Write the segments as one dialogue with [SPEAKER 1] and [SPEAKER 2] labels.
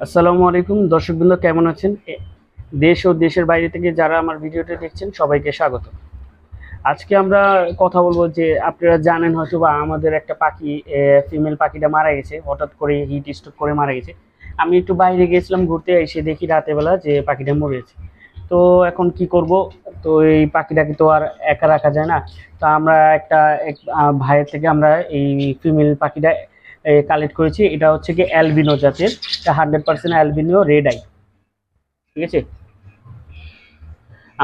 [SPEAKER 1] আসসালামু আলাইকুম। দর্শকবৃন্দ, কেমন আছেন? দেশ ও দেশের বাইরে থেকে যারা আমার ভিডিওটা দেখছেন, সবাইকে স্বাগত। আজকে আমরা কথা বলব যে, আপনারা জানেন হয়তো বা আমাদের একটা পাখি ফিমেল পাখিটা মারা গেছে, হঠাৎ করে হিট স্ট্রোক করে মারা গেছে। আমি একটু বাইরে গেছিলাম ঘুরতে, এসে দেখি রাতের বেলা যে পাখিটা মরে গেছে। তো এখন কি করব? তো এই পাখিটাকে তো আর একা রাখা যায় না। তো আমরা একটা ভাইয়ের থেকে আমরা এই ফিমেল পাখিটা কালেক্ট করেছি। এটা হচ্ছে কি অ্যালবিনো জাতের। এটা hundred percent albino red eye ঠিক আছে?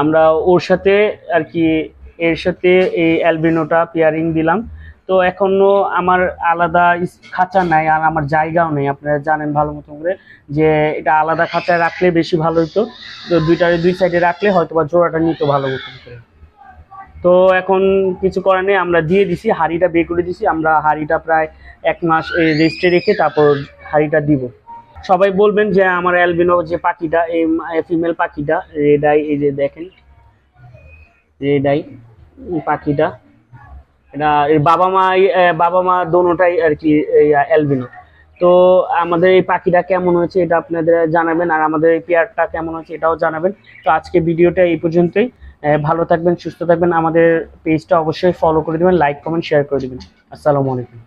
[SPEAKER 1] আমরা ওর সাথে আর কি, এর সাথে এই অ্যালবিনোটা পেয়ারিং দিলাম। তো এখনও আমার আলাদা খাঁচা নাই আর আমার জায়গাও নেই। আপনারা জানেন ভালো মতো করে যে এটা আলাদা খাঁচায় রাখলে বেশি ভালো হতো তো দুইটারে দুই সাইডে রাখলে হয়তো বা জোড়াটা নিত ভালো মতন করে। তো এখন কিছু করার নেই, আমরা দিয়ে দিছি, হাঁড়িটা বের করে দিছি, আমরা হাঁড়িটা প্রায় এক মাস রেস্টে রেখে তারপর হাঁড়িটা দিব। সবাই বলবেন যে আমার অ্যালবিনো যে পাখিটা, এই ফিমেল পাখিটা রেড আই এই যে দেখেন রেড আই পাখিটা, এটা বাবা মা বাবা মা দোনোটাই আর কি অ্যালবিনো। তো আমাদের এই পাখিটা কেমন হয়েছে এটা আপনাদের জানাবেন, আর আমাদের এই পেয়ারটা কেমন হয়েছে এটাও জানাবেন। তো আজকে ভিডিওটা এই পর্যন্তই। ভালো থাকবেন, সুস্থ থাকবেন। আমাদের পেজটা অবশ্যই ফলো করে দেবেন লাইক কমেন্ট শেয়ার করে দেবেন। আসসালামু আলাইকুম।